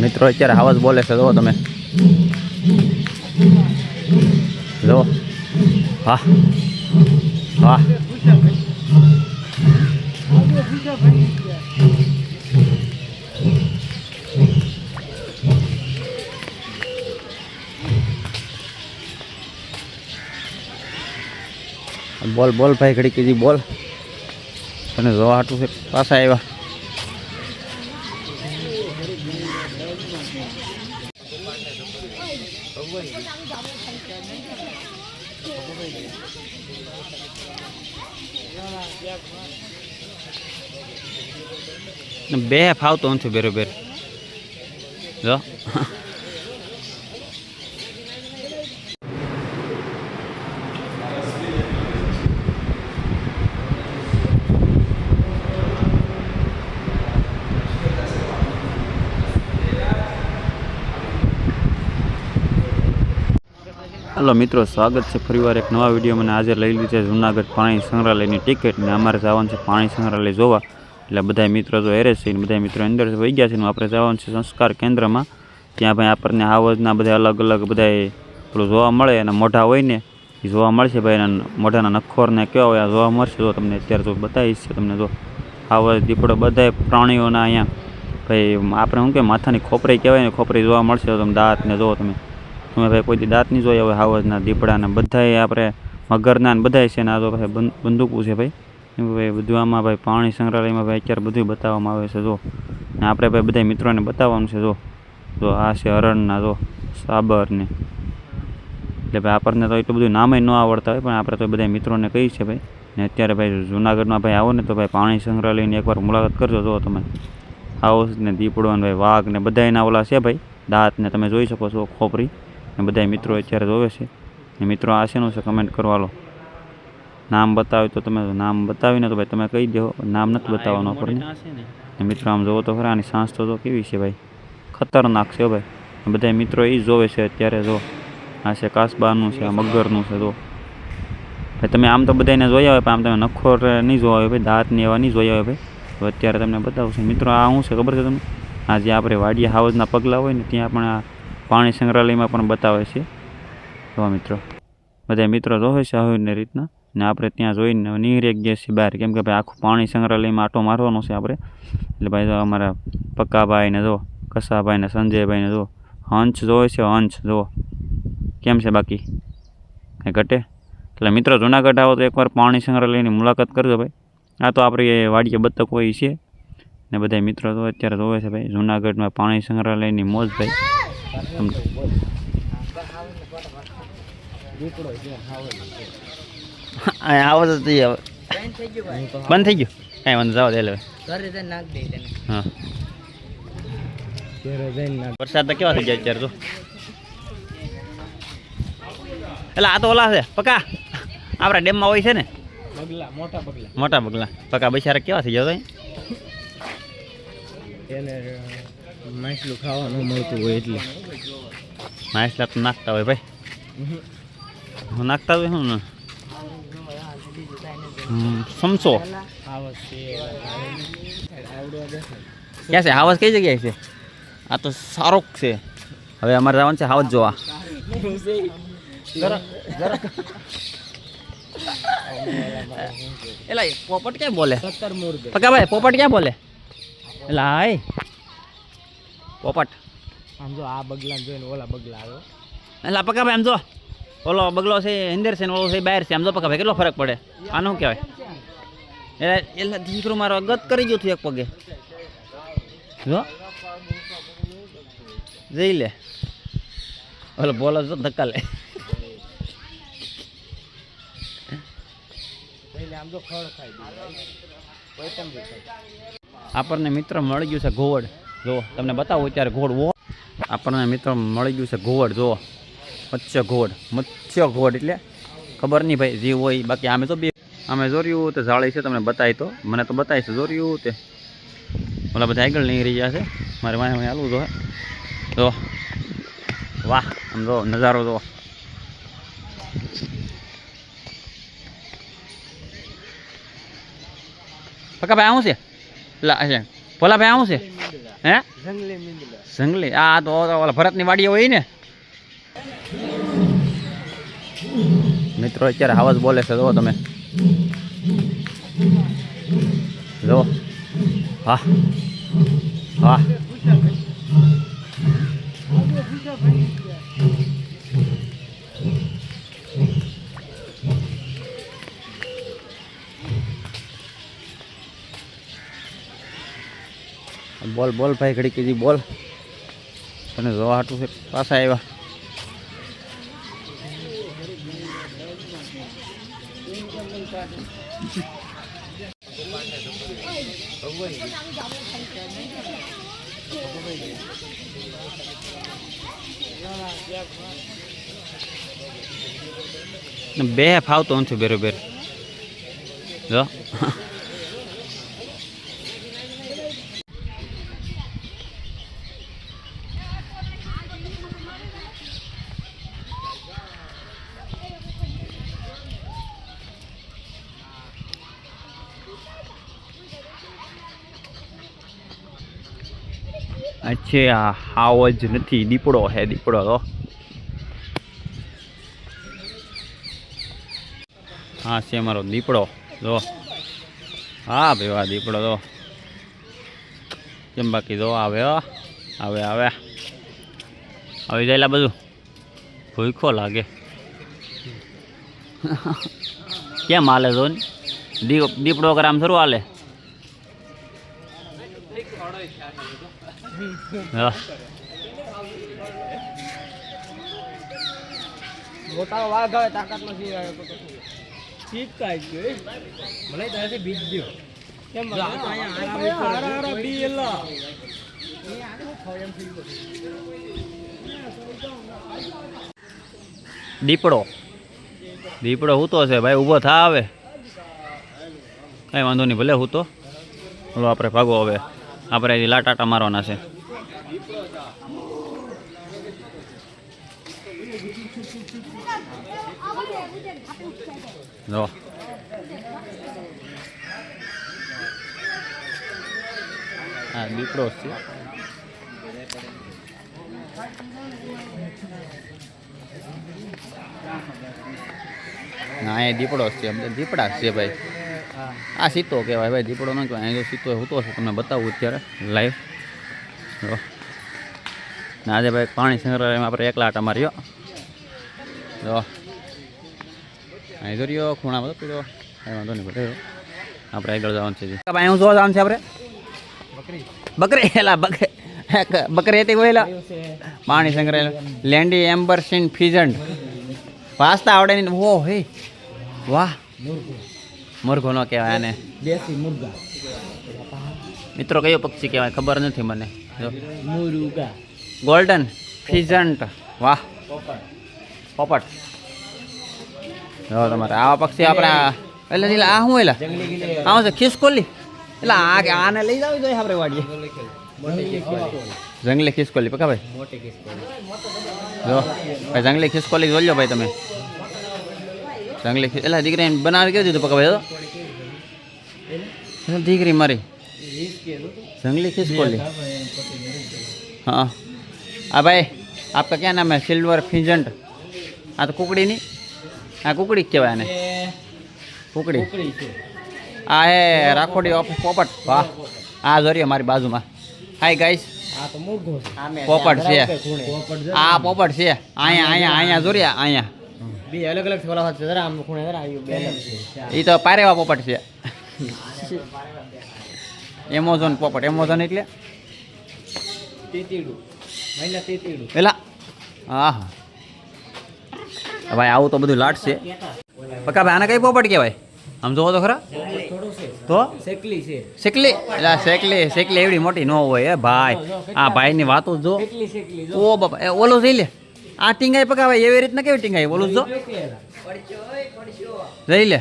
મિત્રો, અત્યારે હાવસ બોલે છે જુઓ તમે. જુઓ હા. હા. બોલ બોલ ભાઈ ઘડી કીધી બોલ. અને જોવા હાટું છે, પાછા આવ્યા. બે ફાવતો નથી બરોબર જો. હલો મિત્રો, સ્વાગત છે ફરીવાર એક નવા વીડિયો મને આજે લઈ લીધી છે જુનાગઢ પાણી સંગ્રહાલયની ટિકિટ ને અમારે જવાનું છે પાણી સંગ્રહાલય જોવા. એટલે બધા મિત્રો જો એરે છે બધા મિત્રો અંદર વહી ગયા છે ને આપણે જવાનું છે સંસ્કાર કેન્દ્રમાં. ત્યાં ભાઈ આપણને આવજના બધા અલગ અલગ બધા પેલું જોવા મળે અને મોઢા હોય ને એ જોવા મળશે ભાઈ એના મોઢાના નખોરને કેવા હોય આ જોવા મળશે. જો તમને અત્યારે જો બતાવીશ છે તમને જો આવજ દીપડો બધાય પ્રાણીઓના અહીંયા. ભાઈ આપણે શું કે માથાની ખોપરી કહેવાય ને, ખોપરી જોવા મળશે તો તમે દાંત ને જુઓ તમે તમે ભાઈ કોઈ દાંત નહીં જોયા હોય, હાવજના દીપડાના બધાય આપણે મગરના ને બધાય છે ને આ તો ભાઈ બંદૂકો છે ભાઈ. ભાઈ બધું આમાં ભાઈ પાણી સંગ્રહાલયમાં ભાઈ અત્યારે બધું બતાવવામાં આવે છે, જો. ને આપણે ભાઈ બધા મિત્રોને બતાવવાનું છે, જો. જો આ છે હરણના, જો સાબરને એટલે ભાઈ આપણને તો એટલું બધું નામે ન આવડતા હોય, પણ આપણે તો બધા મિત્રોને કહીએ છીએ ભાઈ. ને અત્યારે ભાઈ જુનાગઢમાં ભાઈ આવો ને તો ભાઈ પાણી સંગ્રહાલયની એકવાર મુલાકાત કરજો, જો તમે. હાઉસ ને દીપડો ને ભાઈ વાઘ ને બધા એના ઓલા છે ભાઈ. દાંત ને તમે જોઈ શકો છો, ખોપરી. ને બધા મિત્રો અત્યારે જોવે છે. ને મિત્રો આ શેનું છે કમેન્ટ કરવા લો નામ બતાવ્યું તો તમે નામ બતાવીને તો ભાઈ તમે કહી દો. નામ નથી બતાવવાનું આપણને. ને. મિત્રો આમ જોવો તો ખરા આની સાંસ તો જો કેવી છે ભાઈ. ખતરનાક છે ભાઈ. બધા મિત્રો એ જોવે છે અત્યારે જો. આ છે કાસબાનું છે આ મગરનું છે જો. ભાઈ તમે આમ તો બધાને જોયા હોય પણ આમ તમે નખોર નહીં જોવા હોય ભાઈ દાંતની એવા નહીં જોયા હોય ભાઈ. તો અત્યારે તમને બતાવશે મિત્રો આ શું છે ખબર છે તમને? આ જે આપણે વાડિયા હાઉસના પગલાં હોય ને ત્યાં પણ આ પાણી સંગ્રહાલયમાં પણ બતાવે છે. જોવા મિત્રો. બધા મિત્રો જોવે છે આવી રીતના, ને આપણે ત્યાં જોઈને નીકળી ગયા છીએ બહાર. કેમ કે ભાઈ આખું પાણી સંગ્રહાલયમાં આટો મારવાનો છે આપણે. એટલે ભાઈ અમારા પક્કાભાઈને જો કસાભાઈ સંજયભાઈને સંજયભાઈ જો હંચ જોવે છે હંચ જો. કેમ છે બાકી? કંઈ ઘટે? એટલે મિત્રો જુનાગઢ આવો તો એકવાર પાણી સંગ્રહાલયની મુલાકાત કરજો ભાઈ. આ તો આપણી વાડીએ બતક હોય છે. ને બધા મિત્રો તો અત્યારે જોવે છે ભાઈ, જુનાગઢમાં પાણી સંગ્રહાલયની મોજ ભાઈ. આવો તો થઈ હવે બંધ થઈ ગયું? કાંઈ વાંધો જાવ દે લે ઘરે જઈને નાખ દે તેને હા. ઘરે જઈને નાખ વરસાદ તો કેવા થઈ ગયા અત્યારે તો? એટલે આ તો ઓલા છે પકા. આપણા ડેમમાં હોય છે ને? બગલા મોટા બગલા. મોટા બગલા. પકા બિચારા કેવા થઈ ગયા એને માછલું ખાવાનું મળતું હોય એટલે. માછલા તો નાખતા હોય ભાઈ. હું નાખતા હોય શું ને? સમસો. ક્યાં છે? હાવસ કઈ જગ્યાએ છે? આ તો સારો છે. હવે અમારે જવાનું છે હાવસ જોવા. એલા પોપટ ક્યાં બોલે? સત્તર મૂળ દે. પકા ભાઈ પોપટ ક્યાં બોલે? એલા હાય પોપટ. આમ જો આ બગલા જોઈને ઓલા બગલા આવ્યો. એટલે પકા ભાઈ આમ જો. ઓલો બગલો છે અંદર છે ને ઓલો છે બહાર છે. આમ જો પકા ભાઈ કેટલો ફરક પડે? આનું શું કહેવાય? એટલે એટલે દીકરો મારો ગત કરી ગયો તું એક પગે. જો. જઈ લે. ઓલો બોલો જો ધક્કા લે. આપણને મિત્ર મળી ગયું છે ઘોવડ જો, તમને બતાવું અત્યારે ઘોડ વો આપણને મિત્ર મળી ગયું છે ઘોડ જો. મત્સ્ય ઘોડ મત્સ્ય ઘોડ એટલે ખબર નહીં ભાઈ, જે હોય બાકી આમે તો બે અમે જોર્યું તે જાળી છે, તમને બતાવી તો. મને તો બતાવી જોર્યું તે. બધા આગળ નીકળી ગયા છે. મારે વાંહે વાંહે હાલવું તો જો. વાહ, આમ જો, નજારો જો. પકા ભાઈ આવું છે? લા ભોલા ભાઈ આવું છે? હે? જંગલી મીંદડા જંગલી? આ તો ઓલા ભરતની વાડીઓ હોય ને. મિત્રો અત્યારે હાવસ બોલે છે જો તમે. જો હા. વાહ બોલ બોલ ભાઈ ઘડી કીધી બોલ. તને જોવા હાટું છે, પાછા આવ્યા બે ફાવતો નથી, બેરોબર. જો. અચ્છા હાવ જ નથી, દીપડો હે, દીપડો તો. હા છે મારો દીપડો, જો. હા ભાઈ વાહ દીપડો તો. કેમ બાકી જો આવે આવે આવે. આવી જાય બધું. ભૂખો લાગે. કેમ હાલે જો? દીપડો આમ થોડું હાલે? હા મોટા વાઘ આવે તાકાત નથી આવે તો કાઈ ગયો મને તારે બીજ કેમ દીપડો. દીપડો હૂતો છે ભાઈ ઊભો થા આવે કાંઈ વાંધો નહીં ભલે હૂતો. ચલો આપણે ભાગો હવે. આપણે લીલા લાટાટા મારવાના છે. જો. હા દીપડો છે. ના, એ દીપડો છે. અમને દીપડા છે ભાઈ. આ સીતો કહેવાય ભાઈ દીપડો ન કહેવાય. અહીં સીતો હોતો છે તમને બતાવું અત્યારે લાઈવ ને આજે ભાઈ પાણી સંગ્રહાલયમાં આપણે એકલા આટા માર્યો. જો. અહીં જો ખૂણા બધો પીડો કાંઈ વાંધો નહીં બધો આપણે આગળ જવાનું છે. ભાઈ હું જોવા જવાનું છે આપણે? બકરી. એલા બકરી. બકરી હતી ગયેલા પાણી સંગ્રહાલય. લેન્ડી એમ્બરસીન ફિઝન્ટ વાંચતા આવડે નહીં. ઓ હે. વાહ. મરઘો નો કહેવાય આને. દેશી મુરઘા મિત્રો કયો પક્ષી કહેવાય ખબર નથી મને. જો. ગોલ્ડન ફિઝન્ટ વાહ. પોપટ. જો તમારે આવા પક્ષી આપણે આ- એટલે નીલા આ શું એલા? આવું છે ખિસકોલી એટલે આ આને લઈ જાવ જોઈએ આપણે વાડીએ. જંગલી ખિસકોલી પકા ભાઈ. જો ભાઈ જંગલી ખિસકોલી જોઈ લો ભાઈ તમે. જંગલી ખિસ એટલે દીકરી બનાવી કેવું દીધું પકા ભાઈ તો એટલે દીકરી મારી વીસ કે જંગલી ખિસકોલી हाँ हाँ भाई आपका क्या नाम है सिल्वर फिजेंट हाँ तो कुकड़ी नहीं हाँ कुकड़ी क्या है कुकड़ी કુકડી છે આ હે રાખોડી ઓફ પોપટ વાહ આ જોરી અમારી બાજુમાં હાય ગાઈસ આ તો મુર્ગો છે પોપટ છે પોપટ આ બે અલગ અલગ થોડા છે જરા આમ ખૂણે જરા આવ્યું બે અલગ. છે એ તો પારેવા પોપટ છે. એમેઝોન પોપટ એમેઝોન એટલે? તીતીડું. મહિલા તીતીડું. પેલા હા હા ભાઈ આવું તો બધું લાટ છે. પકા ભાઈ આને કઈ પોપટ કહેવાય? આમ જોવો તો ખરા? તો? શેકલી છે. શેકલી? એટલે શેકલી શેકલી એવડી મોટી ન હોય એ ભાઈ. આ ભાઈની વાતો જો. ઓ બાપા એ ઓલું જોઈ લે. આ ટીંગાઈ પકાવાય, એવી રીતના કેવી ટીંગાઈ બોલું જો લઈ લે.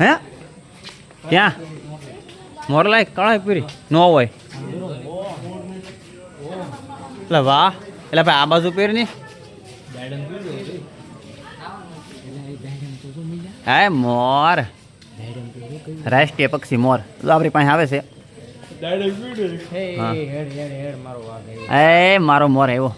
હે? ક્યાં? મોરલાય કળાય પૂરી. ન હોય. એટલે વાહ. એટલે ભાઈ આ બાજુ પહેરની. હે, મોર. રાષ્ટ્રીય પક્ષી મોર. આપણી પાસે આવે છે. એ મારો મોર આવ્યો.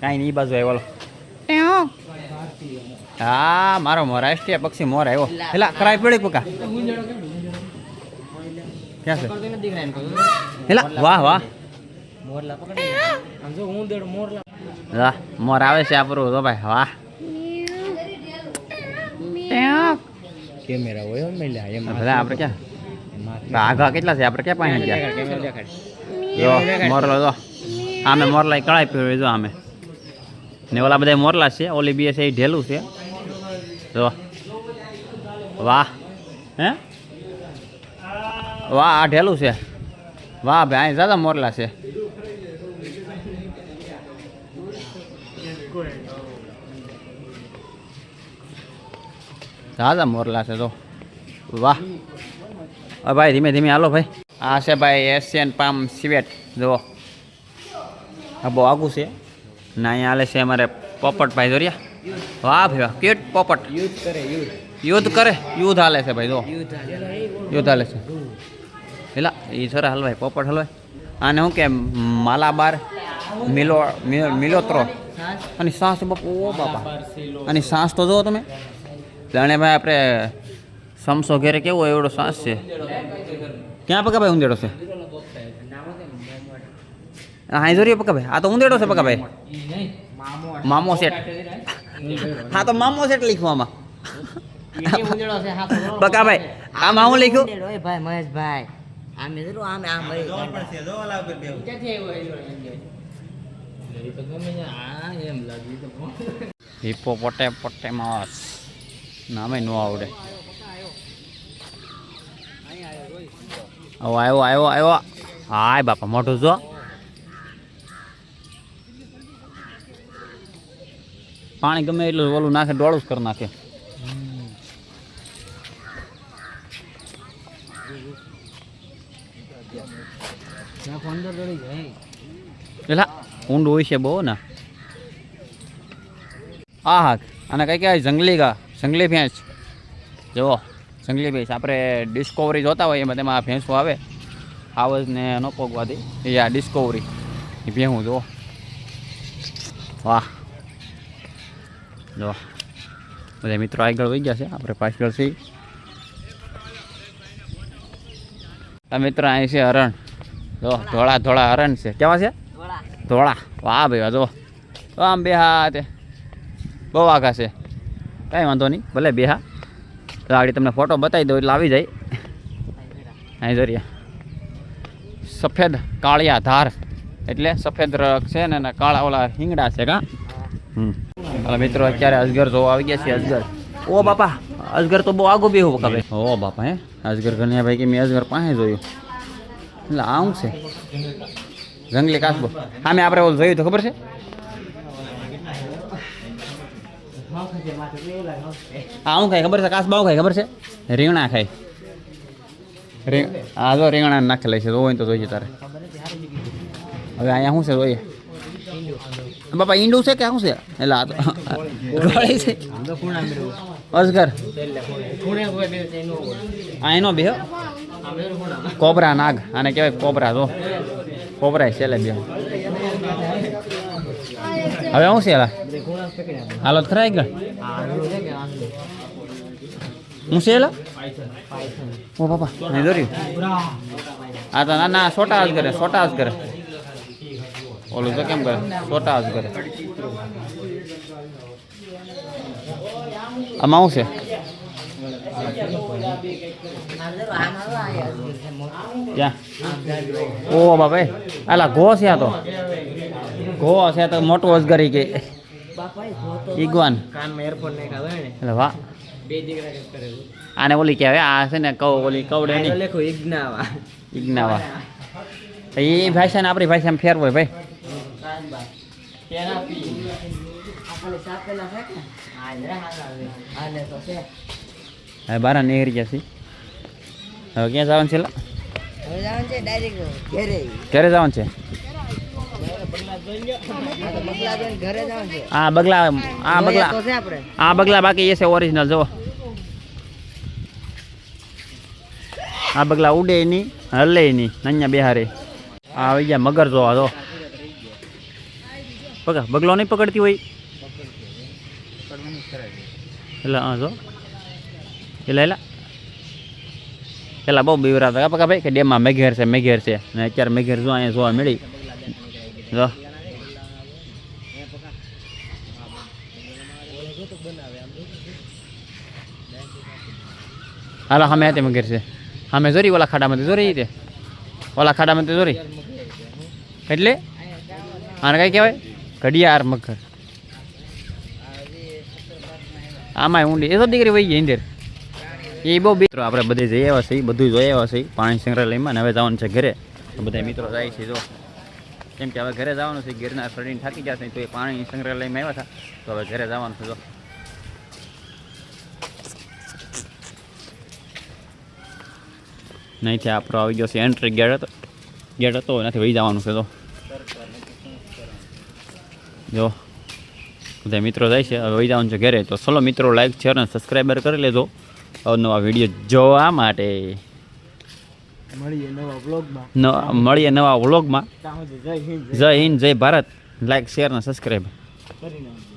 કાંઈ નહીં બાજુ આવ્યો હા. મારો મોર રાષ્ટ્રીય પક્ષી મોર આવ્યો. એટલે કરાય પડી પકા. ક્યાં છે? વાહ વાહ. મોર આવે છે આપણું તો ભાઈ વાહ. કેમેરા હોય એમ આપણે ક્યાં? આઘા કેટલા છે? આપણે ક્યાં ગયા? દેખાડ જો મોરલો જો. આમે મોરલા કળાઈ પીળો જો આમે. ને ઓલા બધા મોરલા છે ઓલી બી છે એ ઢેલું છે. જો. વાહ. હે? વાહ આ ઢેલું છે. વાહ ભાઈ અહીં દાદા મોરલા છે. દાદા મોરલા છે તો વાહ. હવે ભાઈ ધીમે ધીમે હાલો ભાઈ. આ છે ભાઈ એશિયન પામ સિવેટ. જુઓ. હા બહુ આગું છે. ના અહીંયા હાલે છે અમારે પોપટ ભાઈ દોરિયા વાહ ભાઈ વાહ કેટ પોપટ. યુદ્ધ કરે યુદ્ધ યુદ્ધ કરે યુદ્ધ હાલે છે ભાઈ જો યુદ્ધ હાલે છે. પેલા એ સર હલવાય પોપટ હલવાય. આને શું કે માલાબાર મિલો મિલોત્રો. અને સાસ બાપુ ઓ બાપા. અને સાસ તો જુઓ તમે. જાણે ભાઈ આપણે સમસો ઘેરે કેવો એવડો સાસ છે? ક્યાં પકા ભાઈ ઉંદેડો છે? હા જોરીએ પકા ભાઈ આ તો ઉંદેડો છે પકા ભાઈ મામો સેટ હા, તો મામો સેટ લખવામાં પકા ભાઈ આમાં હું લખ્યું? ભાઈ મહેશભાઈ હિપ્પો પોટે પોટેમાસ નામે નો આવડે. આવો આવ્યો આવ્યો આવ્યો હાય બાપા મોટું જો. પાણી ગમે એટલું ઓલું નાખે, ડોળું જ કરી નાખે. એટલે ઊંડું હોય છે બહુ ને. આ હા અને કઈ કહેવાય? જંગલી ગા, જંગલી ભેંસ. જુઓ. જંગલી ભેંસ આપણે ડિસ્કવરી જોતા હોય એમાં તેમાં ભેંસો આવે. આવજ ને ન પોગવાથી એ આ ડિસ્કવરી એ ભેહું જુઓ. વાહ. જો બધા મિત્રો આગળ વહી ગયા છે. આપણે પાછળ છીએ. આ મિત્રો અહીં છે હરણ. જો ધોળા ધોળા હરણ છે. કેવા છે? ધોળા. વાહ ભાઈ જો આમ બેહા તે. બહુ આઘા છે. કાંઈ વાંધો નહીં. ભલે બેહા. તો આગળ તમને ફોટો બતાવી દઉં એટલે આવી જાય. અહીં જોરિયા સફેદ કાળિયા ધાર. એટલે સફેદ રંગ છે ને કાળા ઓલા હિંગડા છે કા? હમ. મિત્રો અત્યારે અજગર જોવા આવી ગયા છે અજગર. ઓ બાપા અજગર તો બહુ આગો બેહું ખબર ઓ બાપા હે. અજગર કન્યા ભાઈ કે મેં અજગર પાસે જોયું. એટલે આ શું છે. જંગલી કાચબો મેં આપણે ઓલું જોયું તો ખબર છે? આ શું ખાય ખબર છે કાચબા શું ખાય ખબર છે રીંગણા ખાય રીંગ આ જો રીંગણા નાખેલા છે જોવું હોય તો જોઈએ તારે હવે અહીંયા શું છે જોઈએ બાપા ઈંડું છે કે શું છે એટલે આ તો ગોળી છે આમ તો ખૂણા મેળવું અજગર છેલ્લે ખૂણે ખૂણે કોઈ બે તે નો હોય આ એનો બે આમ જરૂર ખૂણા કોબરા નાગ આને કહેવાય કોબરા જો કોબરા છેલ્લે બે હવે શું છે એલા બધે ખૂણા પકડી આપે હાલત ખરા આગળ આ જરૂર છે કે આમ છે હું છે એલા પાયથન પાયથન ઓ બાપા નહીં દોર્યું આ તો ના ના છોટા જ કરે છોટા જ કરે ઓલું તો કેમ કરે છોટા જ કરે આમાં શું છે આ જરૂર આમ આવો આ અજગર છે મોટો. ક્યાં આમ જાડો. ઓ બાપા આલા ઘો છે આ તો ઘો છે તો મોટું અજગરી કે બાપા એ જોતો ઈગવાન. કાનમાં એરફોન ને એટલે વાહ. બે દીકરા કે આને ઓલી કહેવાય આ છે ને કવ ઓલી કવડે ની. લખો ઇગ્નાવા ઇગ્નાવા એ ભાષાને આપણી ભાષામાં ફેર હોય ભાઈ. હવે બાર નીકળી જશે હવે ક્યાં જવાનું છે લા? હવે જવાનું છે ડાયરેક્ટ ઘરે. ઘરે જવાનું છે? આ બગલા આ બગલા. આ બગલા બાકી એ છે ઓરિજિનલ જો આ બગલા ઉડે નહીં હલે નહીં અહીંયા બિહારી. આ આવી ગયા મગર જોવા જો પગા બગલો નહીં પકડતી હોય. એટલે હા જો એટલે એલા પેલા બહુ બીવરા હતા પકા ભાઈ કે ડેમમાં મેઘેર છે મેઘેર છે. ને અત્યારે મેઘેર જો અહીંયા જોવા મળી. જો. હાલો સામે હતી મગર છે. સામે જોરી ઓલા ખાડામાંથી, જોરી તે. ઓલા ખાડામાંથી જોરી. એટલે? આને કઈ કહેવાય? ઘડિયાળ મગર. આમાં ઊંડી. એ તો દીકરી વહી ગઈ અંદર. એ બહુ મિત્રો, આપણે બધે જઈ આવ્યા છીએ, બધું જોઈ આવ્યા છીએ. પાણી સંગ્રહાલયમાં ને હવે જવાનું છે ઘરે. બધા મિત્રો જાય છે, જો. કેમ કે હવે ઘરે જવાનું છે ગિરનાર ચડીને થાકી જશે તો એ પાણી સંગ્રહાલયમાં આવ્યા હતા. તો હવે ઘરે જવાનું છે, જો. નહીંથી આપણો આવી ગયો છે એન્ટ્રી ગેટ હતો. ગેટ હતો, એનાથી વહી જવાનું છે તો જો. બધા મિત્રો જાય છે, હવે વહી જવાનું છે ઘરે. તો ચલો મિત્રો લાઈક શેર અને સબસ્ક્રાઈબર કરી લેજો. અવનવા વીડિયો જોવા માટે. મળીએ નવા બ્લોગમાં મળીએ નવા વ્લોગમાં જય હિન્દ જય ભારત. લાઈક શેર અને સબસ્ક્રાઈબ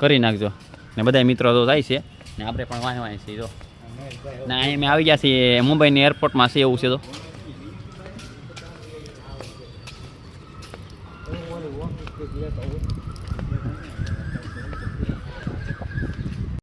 કરી નાખજો. ને બધા મિત્રો તો જાય છે. ને આપણે પણ વાંહે છીએ જો. ના અહીં અમે આવી ગયા છીએ મુંબઈની એરપોર્ટમાં છે એવું છે તો